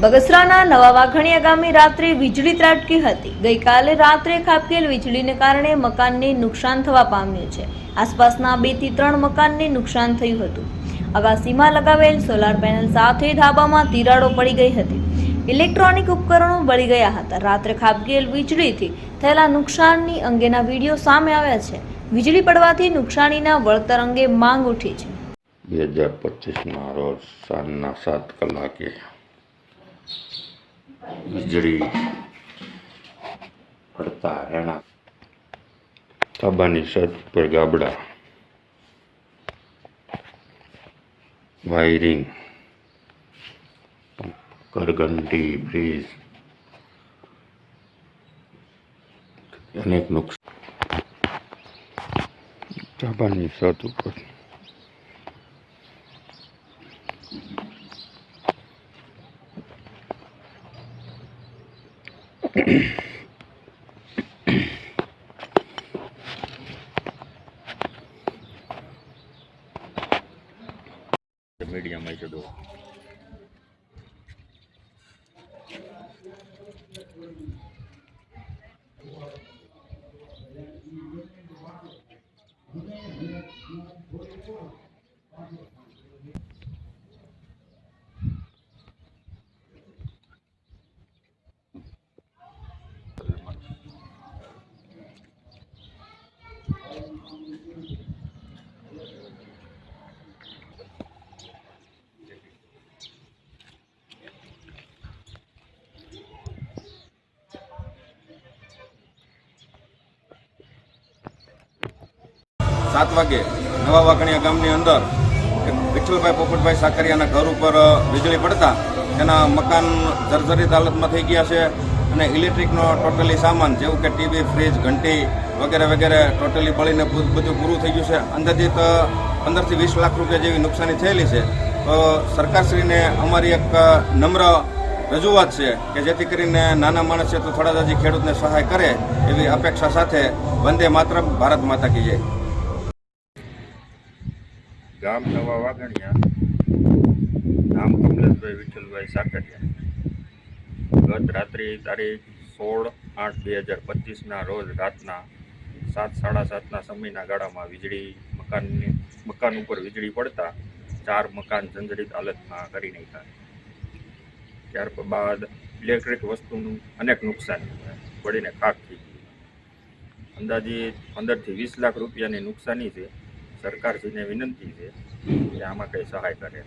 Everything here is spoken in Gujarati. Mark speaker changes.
Speaker 1: બગસરાના નવા વાઘણિયા ગામે રાત્રે વીજળી ત્રાટકી હતી. ગઈકાલે રાત્રે ખાબકેલ વીજળીને કારણે મકાનને નુકસાન થવા પામ્યું છે. આસપાસના બેથી ત્રણ મકાનને નુકસાન થયું હતું. અગાસીમાં લગાવેલ સોલાર પેનલ સાથે ધાબામાં તિરાડો પડી ગઈ હતી. ઇલેક્ટ્રોનિક ઉપકરણો બળી ગયા હતા. રાત્રે ખાબકેલ વીજળીથી થયેલા નુકસાનની અંગેના વીડિયો સામે આવ્યા છે. વીજળી પડવાથી નુકસાનીના વળતર અંગે માંગ ઉઠી છે.
Speaker 2: બે હજાર પચીસના રોજ સાંજના સાત કલાકે વીજળી પડતા રહેણા તાબાની છત પર ગાબડા, વાયરિંગ, ઘરઘંટી, બ્રિજ, અનેક નુકસાન તાબાની છત ઉપર મીડિયામાં જડો Yeah.
Speaker 3: સાત વાગે નવા વાકણીયા ગામની અંદર વિઠ્ઠલભાઈ પોપટભાઈ સાકરિયાના ઘર ઉપર વીજળી પડતા તેના મકાન જર્જરિત હાલતમાં થઈ ગયા છે અને ઇલેક્ટ્રિકનો ટોટલી સામાન જેવું કે ટીવી, ફ્રીજ, ઘંટી વગેરે વગેરે ટોટલી બળીને બધું પૂરું થઈ ગયું છે. અંદાજિત પંદરથી વીસ લાખ રૂપિયા જેવી નુકસાની થયેલી છે. તો સરકારશ્રીને અમારી એક નમ્ર રજૂઆત છે કે જેથી કરીને નાના માણસ છે તો થોડા દાજી ખેડૂતને સહાય કરે એવી અપેક્ષા સાથે વંદે માત્ર ભારત માતા કી જય.
Speaker 2: ગામ નવા વાગણિયા. નામ કમલેશભાઈ વિઠ્ઠલભાઈ સાકરિયા. ગત રાત્રે તારીખ સોળ આઠ બે હજાર પચીસના રોજ રાતના સાત, સાડા સાતના સમયના ગાળામાં વીજળી મકાનની, મકાન ઉપર વીજળી પડતા ચાર મકાન જંજરિત હાલતમાં કરી નાખ્યા. ત્યાર બાદ ઇલેક્ટ્રિક વસ્તુનું અનેક નુકસાન પડીને ખાક થઈ ગયું. અંદાજિત પંદરથી વીસ લાખ રૂપિયાની નુકસાની છે. સરકારશ્રીને વિનંતી છે કે આમાં કંઈ સહાય કરે.